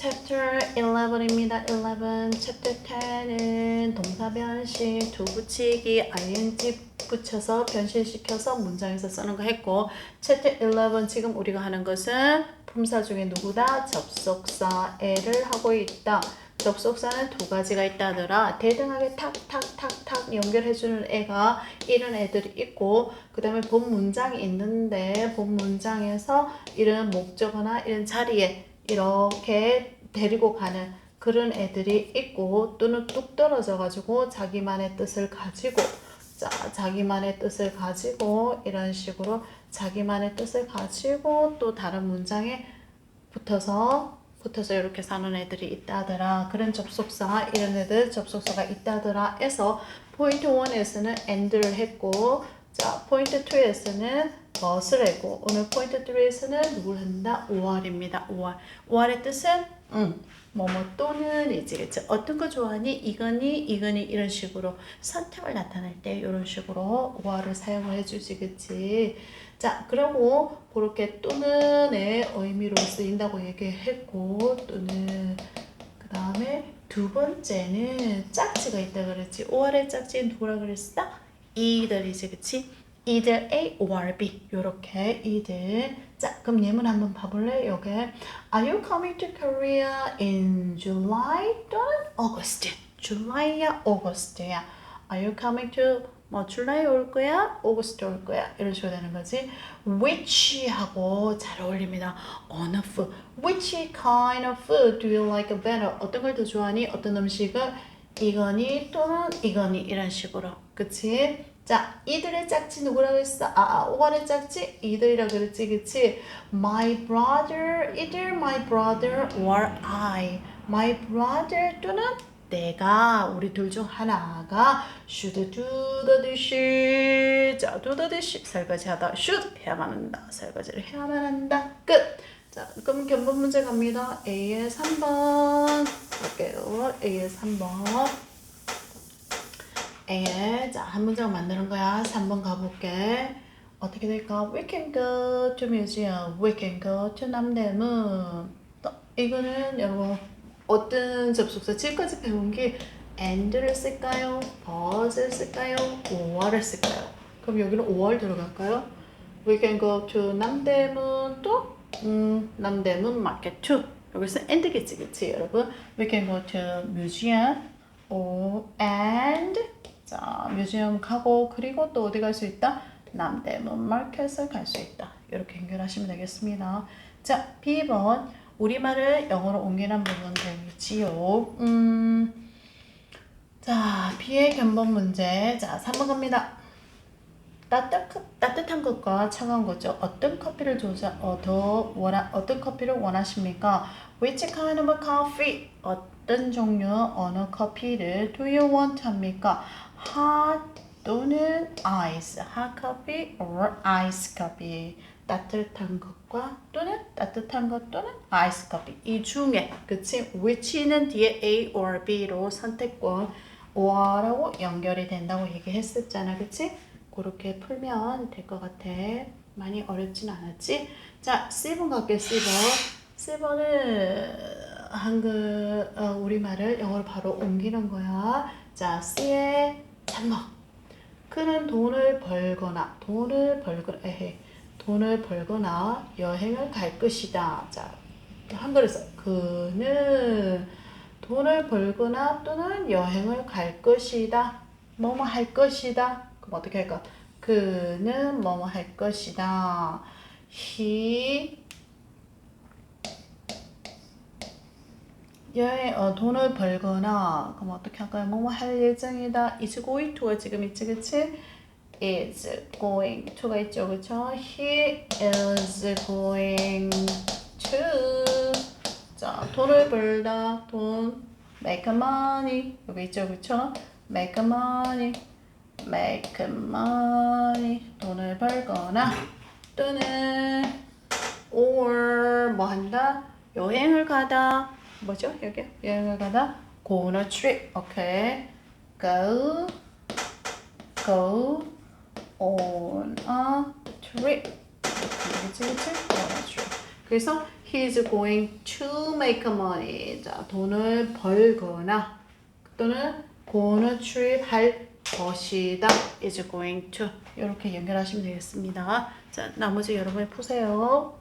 Chapter 11입니다. 11. Chapter 10은 동사 변신, 두 붙이기, ing 붙여서 변신시켜서 문장에서 쓰는 거 했고 Chapter 11 지금 우리가 하는 것은 품사 중에 누구다? 접속사 애를 하고 있다. 접속사는 두 가지가 있다더라. 대등하게 탁탁탁탁 연결해주는 애가 이런 애들이 있고 그 다음에 본 문장이 있는데 본 문장에서 이런 목적어나 이런 자리에 이렇게 데리고 가는 그런 애들이 있고 또는 뚝 떨어져 가지고 자기만의 뜻을 가지고 자 자기만의 뜻을 가지고 이런 식으로 자기만의 뜻을 가지고 또 다른 문장에 붙어서 붙어서 이렇게 사는 애들이 있다더라. 그런 접속사 이런 애들 접속사가 있다더라 해서 포인트 1에서는 and를 했고 자 포인트 2에서는 것을 했고 오늘 포인트 3에서는 누굴 한다? 5월입니다. 5월. 5월의 뜻은 음, 뭐뭐 또는 이지겠죠. 어떤 거 좋아하니? 이거니? 이거니? 이런 식으로 선택을 나타낼 때 이런 식으로 5월을 사용을 해주시겠지. 자, 그리고 그렇게 또는의 의미로 쓰인다고 얘기했고 또는 그 다음에 두 번째는 짝지가 있다 그랬지. 5월의 짝지는 누구라 그랬어? 이들이지, 그치? either A or B 요렇게 either 자 그럼 예문 한번 봐볼래 요게 Are you coming to Korea in July 또는 August July야 August야 Are you coming to 뭐 줄라이 올 거야? 오거스트 올 거야? 이런 식으로 되는 거지 which 하고 잘 어울립니다 어느 food which kind of food do you like better 어떤 걸 더 좋아하니? 어떤 음식을 이거니 또는 이거니 이런 식으로 그치? 자, 이들의 짝지 누구라고 했어? 아, 아, 오월의 짝지 이들이라 그랬지, 그치? My brother, either my brother or I. My brother 또는 내가 우리 둘 중 하나가 should do the dish. 자, do the dish 설거지하다. should 해야만 한다. 설거지를 해야만 한다. 끝. 자, 그럼 견본 문제 갑니다. A의 3번 볼게요. A의 3번. A에 자, 한 문장 만드는 거야. 3번 가볼게. 어떻게 될까? We can go to museum. We can go to 남대문. 또 이거는 여러분 어떤 접속사 지금까지 배운 게 and를 쓸까요? but을 쓸까요? or를 쓸까요? 그럼 여기는 or 들어갈까요? We can go to 남대문 또 음, 남대문 마켓 to 여기서 and겠지 그치 여러분? We can go to museum or and 자, 뮤지엄 가고 그리고 또 어디 갈 수 있다? 남대문 마켓을 갈 수 있다. 이렇게 연결하시면 되겠습니다. 자, B번 우리말을 영어로 옮기는 부분 되지요. 음, 자, B의 견본 문제. 자, 3번 갑니다. 따뜻, 따뜻 한 것과 차가운 거죠. 어떤 커피를 조사, 어, 더 원하, 어떤 커피를 원하십니까? Which kind of coffee? 어떤 종류, 어느 커피를 do you want 합니까? hot 또는 ice, hot coffee or ice coffee. 따뜻한 것과 또는 따뜻한 것 또는 ice coffee. 이 중에, 그치? which는 뒤에 A or B로 선택권 or라고 연결이 된다고 얘기했었잖아, 그치? 그렇게 풀면 될 것 같아. 많이 어렵진 않았지? 자, C번 갈게요, C번. C번은 한글, 어, 우리말을 영어로 바로 옮기는 거야. 자, C의 3번. 그는 돈을 벌거나, 돈을 벌거나, 에헤, 돈을 벌거나 여행을 갈 것이다. 자, 한글에서 그는 돈을 벌거나 또는 여행을 갈 것이다. 뭐뭐 할 것이다. 그럼 어떻게 할까? 그는 뭐뭐 할 것이다. He 여행 어, 돈을 벌거나 그럼 어떻게 할까요? 뭐뭐 할 예정이다. is going to가 지금 있지, 그치? is going to가 있죠, 그쵸? He is going to 자 돈을 벌다 돈 make money 여기 있죠, 그쵸? make money make money 돈을 벌거나 또는 or 뭐 한다 여행을 가다 뭐죠 여기 여행을 가다 go on a trip 오케이 go go on a trip 그치 그치 go on a trip 그래서 He's going to make money. 자, 돈을 벌거나 또는 고는 출입할 것이다. is going to 이렇게 연결하시면 되겠습니다. 자, 나머지 여러분이 푸세요.